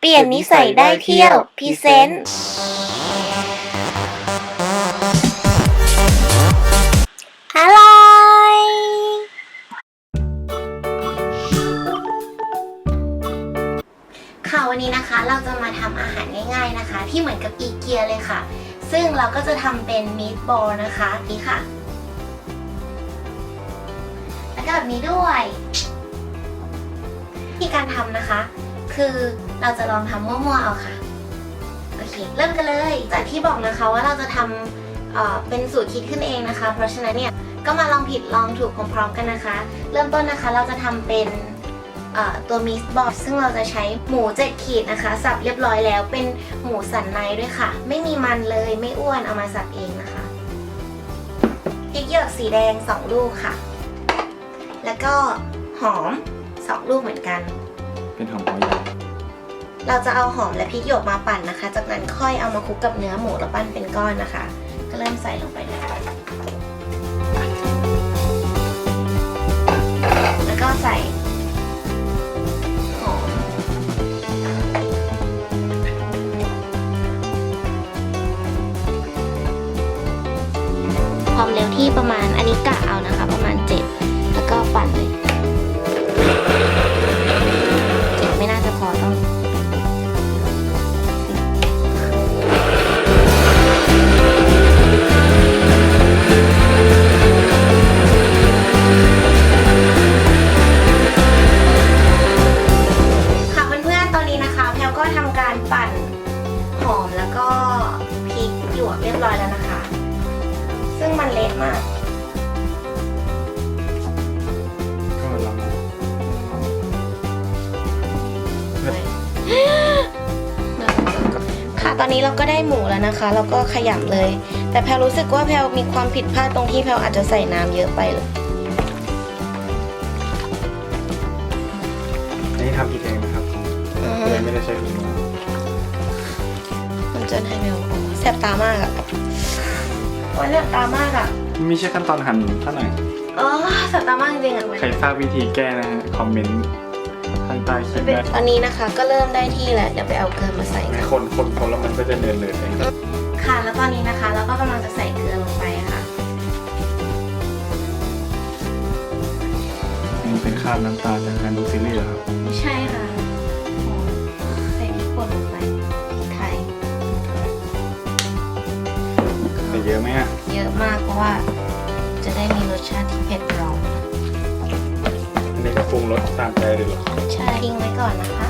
เปลี่ยนนิสัยได้เที่ยวพรีเซนต์อร่อยค่ะวันนี้นะคะเราจะมาทำอาหารง่ายๆนะคะ ที่เหมือนกับอีเกียเลยค่ะ ซึ่งเราก็จะทำเป็นมีดบอลนะคะนี่ค่ะ แล้วก็แบบนี้ด้วยวิธีการทำนะคะ คือเราจะลองทำมั่วๆเอาค่ะ โอเค เริ่มกันเลย จากที่บอกนะคะว่าเราจะทำเอ่อเป็นสูตรคิดขึ้นเองนะคะ เพราะฉะนั้นเนี่ยก็มาลองผิดลองถูกพร้อมๆกันนะคะ เริ่มต้นนะคะเราจะทำเป็นตัวมิสบอสซึ่งเราจะใช้หมูเจ็ดขีดนะคะสับเรียบร้อยแล้วเป็นหมูสันในด้วยค่ะ ไม่มีมันเลยไม่อ้วนเอามาสับเองนะคะพริกหยกสีแดง 2 ลูกค่ะ แล้วก็หอม 2 ลูกเหมือนกัน เป็นหอมหัวใหญ่ เราจะเอาหอมและพริกหยวกมาปั่นนะคะ จากนั้นค่อยเอามาคลุกกับเนื้อหมูแล้วปั้นเป็นก้อนนะคะ ก็เริ่มใส่ลงไปเลยแล้วก็ใส่หอมความเร็วที่ประมาณอันนี้กะเอานะคะ ประมาณ 7 แล้วก็ปั่นเลย นนี้เราก็ได้หมูแล้วนะคะ แล้วก็ขยำเลย แต่แพลรู้สึกว่าแพลมีความผิดพลาดตรงที่แพลอาจจะใส่น้ำเยอะไปเลยอันนี้ทำกินเองนะครับอือเลฮึยไม่ได้ใช้ถุงมือมันจะให้แพลโอ้แสบตามากอะโอ้ยแสบตามากอะไม่ใช่ขั้นตอนหั่นเท่าไหร่อ๋อแสบตามากจริงๆอะใครทราบวิธีแก้นะฮะคอมเมนต์ ข้างใต้คลิปได้ตอนนี้นะคะก็เริ่มได้ที่แล้วเดี๋ยวไปเอาเกลือมาใส่กันคนคนคนแล้วมันก็จะเดินเลยเองค่ะ แล้วตอนนี้นะคะ เราก็กำลังจะใส่เกลือลงไปค่ะ มันเป็นคราบน้ำตาจากการดูซีรีส์เหรอครับไม่ใช่ค่ะโอ้ใส่พริกป่นลงไปพริกไทยแต่เยอะไหมฮะเยอะมากเพราะว่าจะได้มีรสชาติที่เผ็ดร้อนอั นนี้ก็ปรุงรสตามใจเลยเหรอใช่ทิ้งไว้ก่อนนะคะ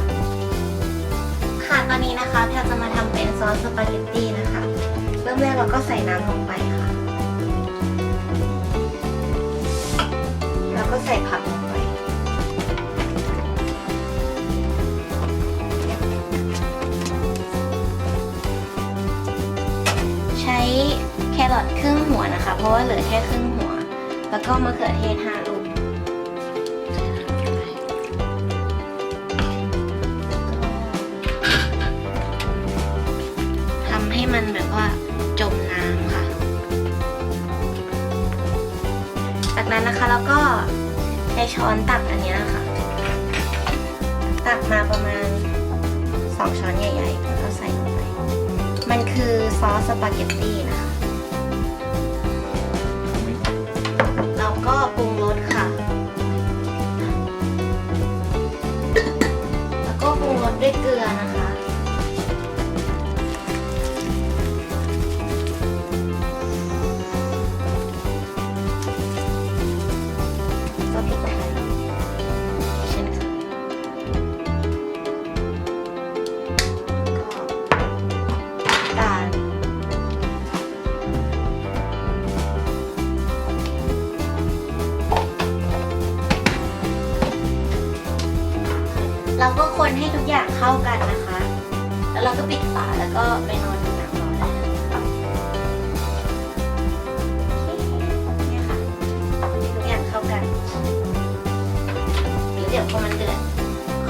ค่ะตอนนี้นะคะแพลจะมาทำเป็นซอสสปาเกตตี้นะคะ เริ่มแรกเราก็ใส่น้ำลงไปค่ะ แล้วก็ใส่ผักลงไป ใช้แครอทครึ่งหัวนะคะ เพราะว่าเหลือแค่ครึ่งหัว แล้วก็มะเขือเทศห้า นะคะ แล้วก็ใช้ช้อนตักอันนี้ยค่ะตักมาประมาณ 2 ช้อนใหญ่ๆแล้วใส่ลงไป มันคือซอสสปาเกตตี้นะคะ ก็พริกไทยเช่นเคยก็ตาลเราก็คนให้ทุกอย่างเข้ากันนะคะ แล้วเราก็ปิดฝาแล้วก็ไปนอน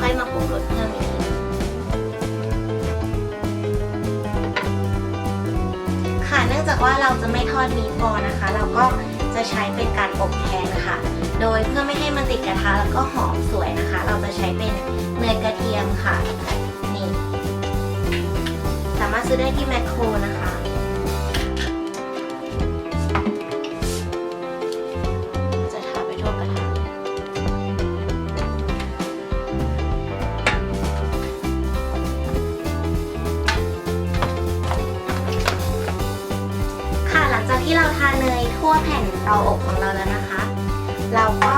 ค่อยมาปรุงรสเพิ่มอีกทีค่ะเนื่องจากว่าเราจะไม่ทอดมีดอนะคะ เราก็จะใช้เป็นการอบแทนค่ะ โดยเพื่อไม่ให้มันติดกระทะแล้วก็หอมสวยนะคะ เราจะใช้เป็นเนยกระเทียมค่ะ นี่ สามารถซื้อได้ที่แมคโครนะคะ เราทาเนยทั่วแผ่นเตาอบของเราแล้วนะคะ เราก็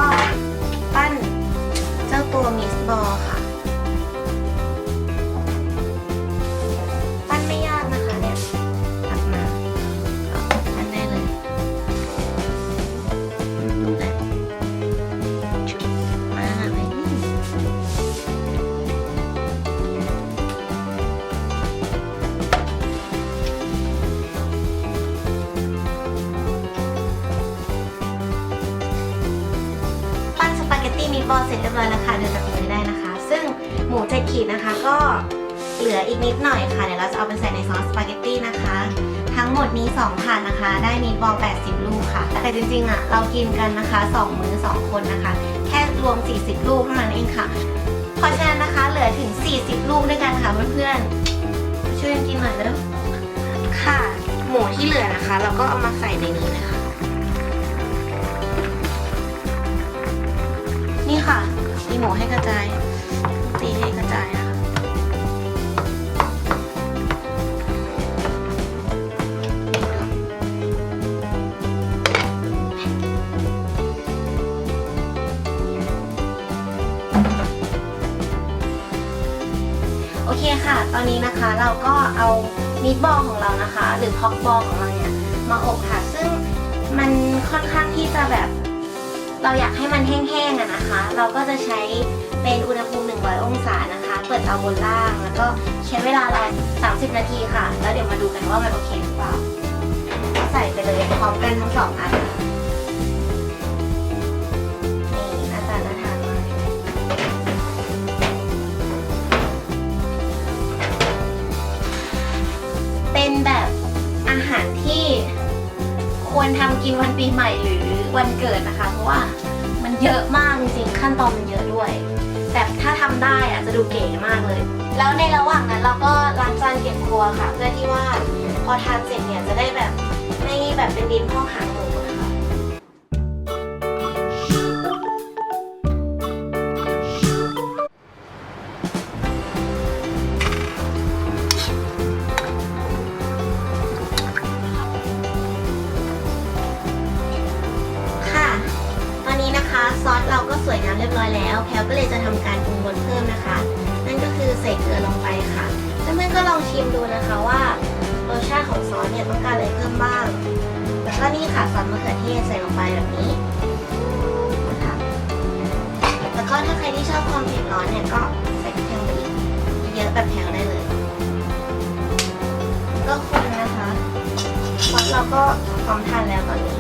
บอลเสร็จเรียบร้อยแล้วค่ะดูจากมือได้นะคะ ซึ่งหมูเจ็ดขีดนะคะก็เหลืออีกนิดหน่อยค่ะ เดี๋ยวเราจะเอาไปใส่ในซอสสปาเกตตี้นะคะ ทั้งหมดนี้2ถาดนะคะ ได้มีบอล80 ลูกค่ะ แต่จริงๆอะเรากินกันนะคะ 2 มื้อ 2 คนนะคะ แค่รวม 40 ลูกเท่านั้นเองค่ะ เพราะฉะนั้นนะคะเหลือถึง 40 ลูกด้วยกันค่ะเพื่อนๆ ช่วยกันกินหน่อยเร็วค่ะ หมูที่เหลือนะคะ เราก็เอามาใส่ในนี้เลยค่ะ ค่ะ มีหมูให้กระจาย ตีให้กระจายนะคะโอเคค่ะ ตอนนี้นะคะเราก็เอามิตบอลของเรานะคะ หรือพ็อกบอลของเราเนี่ย มาอบค่ะ ซึ่งมันค่อนข้างที่จะแบบ เราอยากให้มันแห้งๆอะนะคะ เราก็จะใช้เป็นอุณหภูมิ 100 องศานะคะ เปิดเตาบนล่าง แล้วก็ใช้เวลารา30 นาทีค่ะ แล้วเดี๋ยวมาดูกันว่ามันโอเคหรือเปล่า ใส่ไปเลยพร้อมกันทั้งสองอันนี่หน้าตาน่าทานมากเป็นแบบอาหารที่ ควรทำกินวันปีใหม่หรือวันเกิดนะคะ เพราะว่ามันเยอะมากจริงๆขั้นตอนมันเยอะด้วย แต่ถ้าทำได้อะจะดูเก๋มากเลย แล้วในระหว่างนั้นเราก็ล้างจานเก็บครัวค่ะ เพื่อที่ว่าพอทานเสร็จเนี่ยจะได้แบบไม่แบบเป็นดินพ่อหางหมู ชิมดูนะคะว่ารสชาติของซอสเนี่ยต้องการอะไรเพิ่มบ้าง แล้วก็นี่ค่ะซอสมะเขือเทศใส่ลงไปแบบนี้นะคะแล้วก็ถ้าใครที่ชอบความเผ็ดร้อนเนี่ยก็ใส่พริกแกงไปอีกเยอะแบบแพลวได้เลย ก็คนนะคะซอสเราก็พร้อมทานแล้วตอนนี้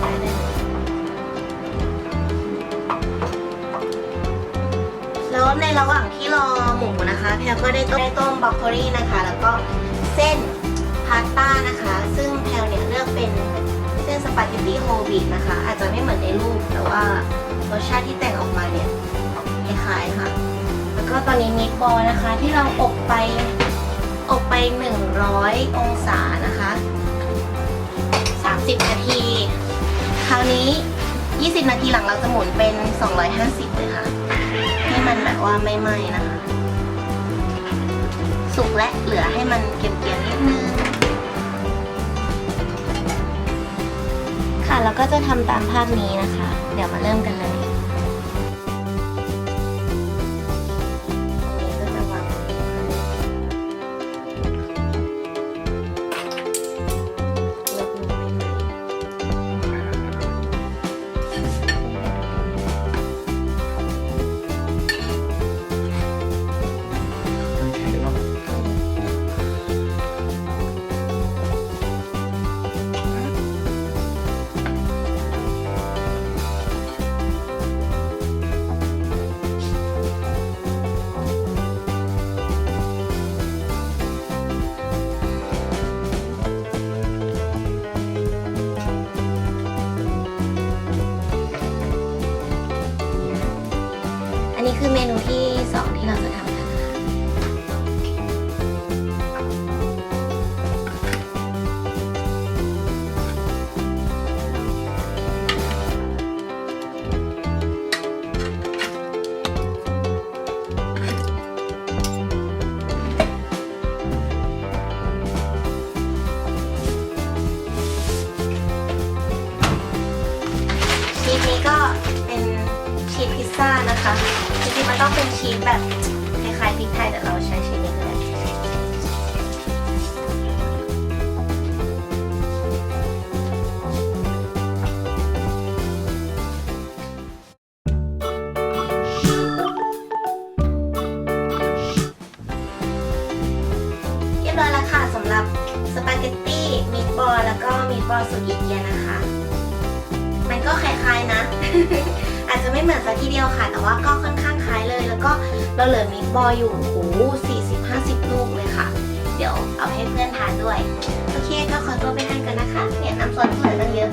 ได้เลย้วในระหว่างที่รอหมูนะคะแพลก็ได้ต้มต้มบรอกโคลีนะคะ แล้วก็เส้นพาสต้านะคะ ซึ่งแพลเนี่ยเลือกเป็นเส้นสปาเกตตี้โฮลวีตนะคะ อาจจะไม่เหมือนในรูป แต่ว่ารสชาติที่แต่งออกมาเนี่ยคล้ายๆค่ะ แล้วก็ตอนนี้มิตบอนะคะ ที่เราอบไปอบไป 100 องศานะคะ 30 นาที คราวนี้ 20 นาทีหลังเราจะหมุนเป็น 250เลยค่ะ มันแบบว่าไม่ไหม้นะคะ สุกและเหลือให้มันเกรียมๆนิดนึง ค่ะแล้วก็จะทำตามภาพนี้นะคะ เดี๋ยวมาเริ่มกันเลย ต้องเป็นชีสแบบคล้ายๆพริกไทยแต่เราใช้ชีสนี้ก็ได้เรียบร้อยแล้วค่ะสำหรับสปาเกตตี้มีดบอลแล้วก็มีดบอลสูตรอิเลียนะคะ มันก็คล้ายๆนะ อาจจะไม่เหมือนซะทีเดียวค่ะ แต่ว่าก็ค่อนข้าง แล้วก็เราเหลือมิกบอลอยู่โอ้โหสี่สิบห้าสิบลูกเลยค่ะ เดี๋ยวเอาให้เพื่อนทานด้วย โอเคก็ขอตัวไปทานกันนะคะ เนี่ยน้ำซอสเหลืองเยอะ